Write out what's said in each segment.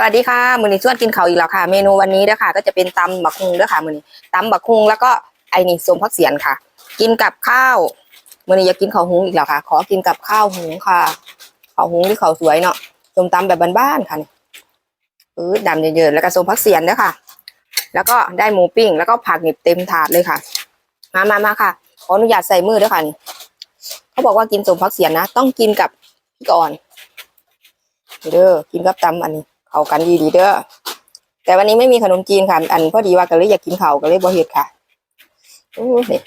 สวัสดีค่ะมือนี้ชวนกินเขาวอีกแล้วค่ะ เมนูวันนี้เด้อค่ะ ก็จะเป็นตำบักฮุงเด้อค่ะมือนี้ตำบักฮุงแล้วก็ไอ้นี่สมพักเสียนค่ะ กินกับข้าวมือนี้อยากกินข้าวหุงอีกแล้วค่ะ ขอกินกับข้าวหุงค่ะข้าวหุงที่เขาวสวยเนาะสมตำแบบบ้านๆค่ะนี่เออดำเยอะๆแล้วก็สมพักเสียนเด้อค่ะ แล้วก็ได้หมูปิ้งแล้วก็ผักหนี่เต็มถาดเลยค่ะ มามามาค่ะขออนุญาตใส่มือเด้อค่ะนี่เขาบอกว่ากินสมพักเสียนนะ ต้องกินกับพริกอ่อนเด้อกินกับตำอันนี้ เข้ากันดีดีเด้อแต่วันนี้ไม่มีขนมจีนค่ะ อันพอดีว่าก็เลยอยากกินเขาก็เลยบ่เฮ็ดค่ะอู้นี่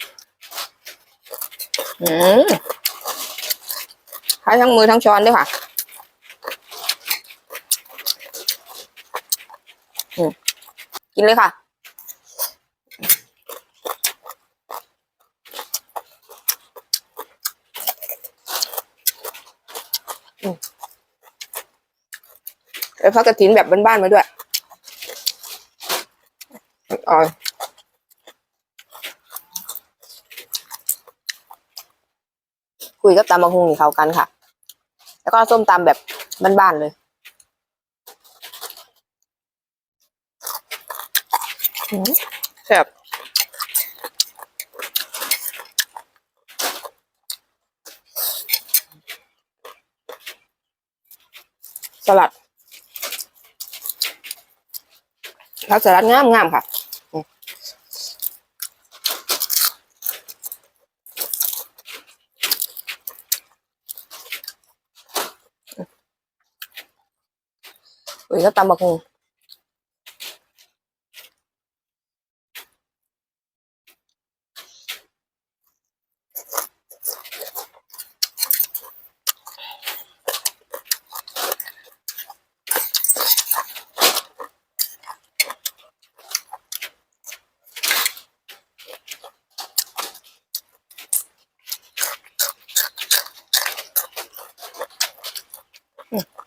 อืมใช้ทั้งมือทั้งช้อนด้วยค่ะอืมกินเลยค่ะ แล้วพักกระถินแบบบ้านๆมาด้วยอ่อคุยกับตำบักฮุงนี่เขากันค่ะ แล้วก็ส้มตำแบบบ้านๆเลยแซ่บสลัด ผักสลัดงามงามค่ะนี่อุ้ยก็ตำบักหุ่ง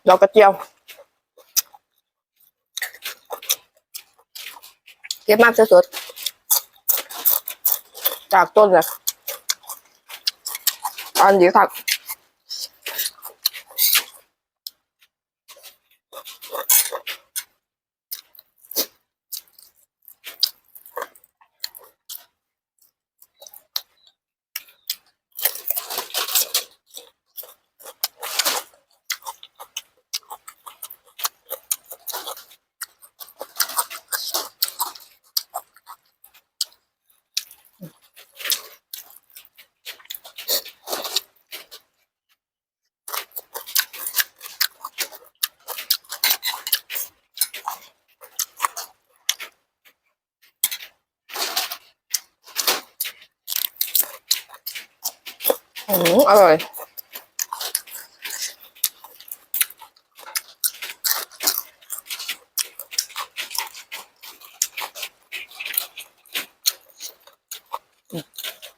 ดอกกระเจียว เก็บมากสดๆจากต้นเลยอันดีค่ะ อืมอร่อย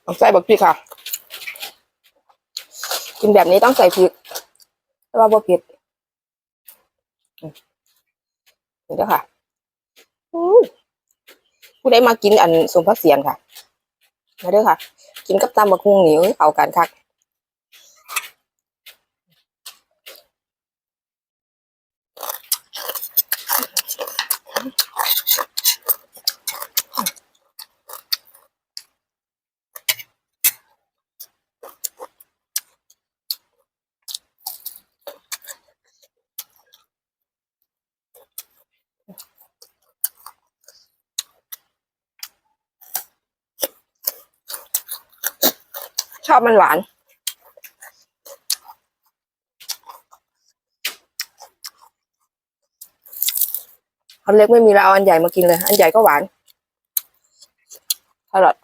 ต้องใส่บักพริกค่ะ กินแบบนี้ต้องใส่พริกแต่ว่าบ่เผ็ดอืมนี่เด้อค่ะผู้ใดมากินอันสมพักเสียนค่ะมาเด้อค่ะ กินกับตำบักฮุงนี่เอ้ยเอากันคัก ช อบมันหวาน อันเล็กไม่มีแล้วเราอันใหญ่มากินเลย อันใหญ่ก็หวานอร่อย